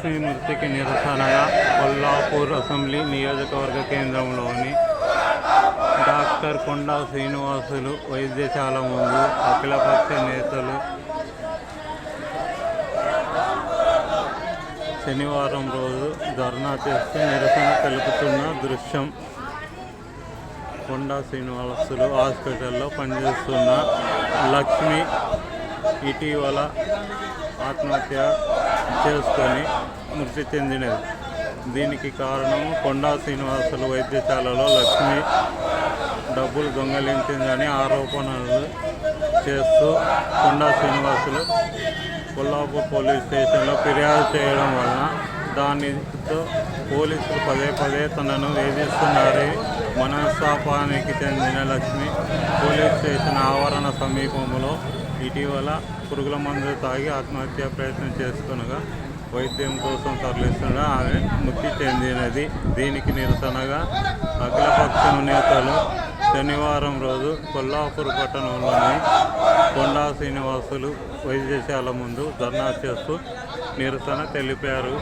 లక్ష్మీ మృతికి నిరసనగా కొల్లాపూర్ అసెంబ్లీ నియోజకవర్గ కేంద్రంలోని డాక్టర్ కొండా శ్రీనివాసులు వైద్యశాల ముందు అఖిలపక్ష నేతలు శనివారం రోజు ధర్నా చేస్తూ నిరసన తెలుపుతున్న దృశ్యం. కొండా శ్రీనివాసులు హాస్పిటల్లో పనిచేస్తున్న లక్ష్మి ఇటీవల ఆత్మహత్య చేసుకొని మృతి చెందినది. దీనికి కారణం కొండా శ్రీనివాసులు వైద్యశాలలో లక్ష్మి డబ్బులు దొంగలించిందని ఆరోపణలు చేస్తూ కొండా శ్రీనివాసులు కొల్లాపూర్ పోలీస్ స్టేషన్లో ఫిర్యాదు చేయడం వలన దానితో పోలీసులు పదే పదే తనను వేధిస్తున్నారని మనస్తాపానికి చెందిన లక్ష్మి పోలీస్ స్టేషన్ ఆవరణ సమీపంలో ఇటీవల పురుగుల మందు తాగి ఆత్మహత్య ప్రయత్నం చేసుకునగా వైద్యం కోసం తరలిస్తుండగా ఆమె మృతి చెందినది. దీనికి నిరసనగా అఖిలపక్షం నేతలు శనివారం రోజు కొల్లాపూర్ పట్టణంలోని కొండా శ్రీనివాసులు వైద్యశాల ముందు ధర్నా చేస్తూ నిరసన తెలిపారు.